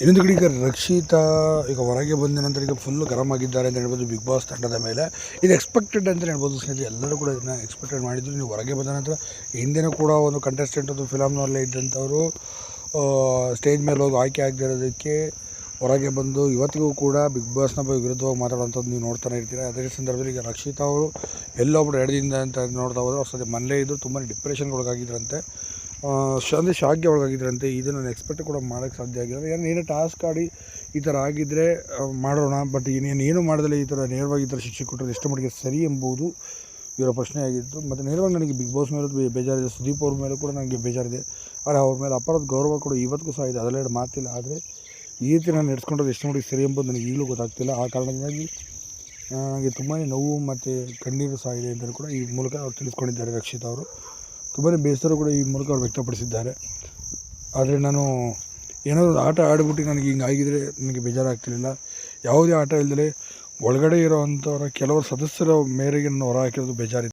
ಇನ್ನೊಂದು ಕಡೆ ಈಗ ರಕ್ಷಿತಾ ಈಗ ಹೊರಗೆ ಬಂದ ನಂತರ ಈಗ ಫುಲ್ ಗರಂ ಆಗಿದ್ದಾರೆ ಅಂತ ಹೇಳ್ಬೋದು ಬಿಗ್ ಬಾಸ್ ತಂಡದ ಮೇಲೆ. ಇದು ಎಕ್ಸ್ಪೆಕ್ಟೆಡ್ ಅಂತ ಹೇಳ್ಬೋದು, ಸ್ನೇಹಿತರೆ, ಎಲ್ಲರೂ ಕೂಡ ಇದನ್ನ ಎಕ್ಸ್ಪೆಕ್ಟೆಡ್ ಮಾಡಿದ್ರು. ನೀವು ಹೊರಗೆ ಬಂದ ನಂತರ ಹಿಂದಿನ ಕೂಡ ಒಂದು ಕಂಟೆಸ್ಟೆಂಟ್ ಅದು ಫಿಲಮ್ನಲ್ಲೇ ಇದ್ದಂಥವರು ಸ್ಟೇಜ್ ಮೇಲೆ ಹೋಗಿ ಆಯ್ಕೆ ಆಗದಿರೋದಕ್ಕೆ ಹೊರಗೆ ಬಂದು ಇವತ್ತಿಗೂ ಕೂಡ ಬಿಗ್ ಬಾಸ್ನ ವಿರುದ್ಧವಾಗಿ ಮಾತಾಡುವಂಥದ್ದು ನೀವು ನೋಡ್ತಾನೆ ಇರ್ತೀರ? ಅದೇ ಸಂದರ್ಭದಲ್ಲಿ ಈಗ ರಕ್ಷಿತಾ ಅವರು ಎಲ್ಲೊಬ್ರು ಎಡದಿಂದ ಅಂತ ನೋಡ್ತಾ ಹೋದ್ರೆ, ಅವ್ರ ಸದ್ಯ ಮನೇಲೇ ಇದ್ದು ತುಂಬಾ ಡಿಪ್ರೆಷನ್ಗೊಳಗಾಗಿದ್ರಂತೆ ಅಂದರೆ ಶಾಕ್ಗೆ ಒಳಗಾಗಿದ್ರಂತೆ, ಇದು ನಾನು ಎಕ್ಸ್ಪೆಕ್ಟ್ ಕೂಡ ಮಾಡೋಕ್ಕೆ ಸಾಧ್ಯ ಆಗಿಲ್ಲ. ಯಾಕಂದರೆ ಏನೇ ಟಾಸ್ಕ್ ಆಡಿ ಈ ಥರ ಆಗಿದ್ದರೆ ಮಾಡೋಣ ಬಟ್ ಇನ್ನೇನು ಏನು ಮಾಡದಲ್ಲೇ ಈ ಥರ ನೇರವಾಗಿ ಈ ಥರ ಶಿಕ್ಷೆ ಕೊಟ್ಟರೆ ಎಷ್ಟು ಮಟ್ಟಿಗೆ ಸರಿ ಎಂಬುದು ಇವರ ಪ್ರಶ್ನೆ ಆಗಿತ್ತು. ಮತ್ತು ನೇರವಾಗಿ ನನಗೆ ಬಿಗ್ ಬಾಸ್ ಮೇಲೂ ಬೇಜಾರಿದೆ, ಸುದೀಪ್ ಅವ್ರ ಮೇಲೂ ಕೂಡ ನನಗೆ ಬೇಜಾರಿದೆ. ಆದರೆ ಅವ್ರ ಮೇಲೆ ಅಪರಾಧ ಗೌರವ ಕೂಡ ಇವತ್ತಿಗೂ ಸಹ ಇದೆ ಅದರಲ್ಲೆರಡು ಮಾತಿಲ್ಲ. ಆದರೆ ಈ ರೀತಿ ನಾನು ನಡೆಸ್ಕೊಂಡ್ರೆ ಎಷ್ಟು ಮಟ್ಟಿಗೆ ಸರಿ ಎಂಬುದು ನನಗೆ ಈಗಲೂ ಗೊತ್ತಾಗ್ತಿಲ್ಲ. ಆ ಕಾರಣದಿಂದಾಗಿ ನನಗೆ ತುಂಬಾ ನೋವು ಮತ್ತು ಕಣ್ಣೀರು ಸಹ ಇದೆ ಅಂತಲೂ ಕೂಡ ಈ ಮೂಲಕ ಅವ್ರು ತಿಳಿಸ್ಕೊಂಡಿದ್ದಾರೆ ರಕ್ಷಿತ್ ಅವರು. ತುಂಬಾ ಬೇಸರ ಕೂಡ ಈ ಮೂಲಕ ಅವ್ರು ವ್ಯಕ್ತಪಡಿಸಿದ್ದಾರೆ. ಆದರೆ ನಾನು ಏನಾದರೂ ಆಟ ಆಡಿಬಿಟ್ಟು ನನಗೆ ಹಿಂಗೆ ಆಗಿದ್ರೆ ನನಗೆ ಬೇಜಾರಾಗ್ತಿರಲಿಲ್ಲ. ಯಾವುದೇ ಆಟ ಇಲ್ಲದೆ ಒಳಗಡೆ ಇರೋವಂಥವ್ರ ಕೆಲವರು ಸದಸ್ಯರ ಮೇರೆಗೆ ನಾನು ಹೊರ ಹಾಕಿರೋದು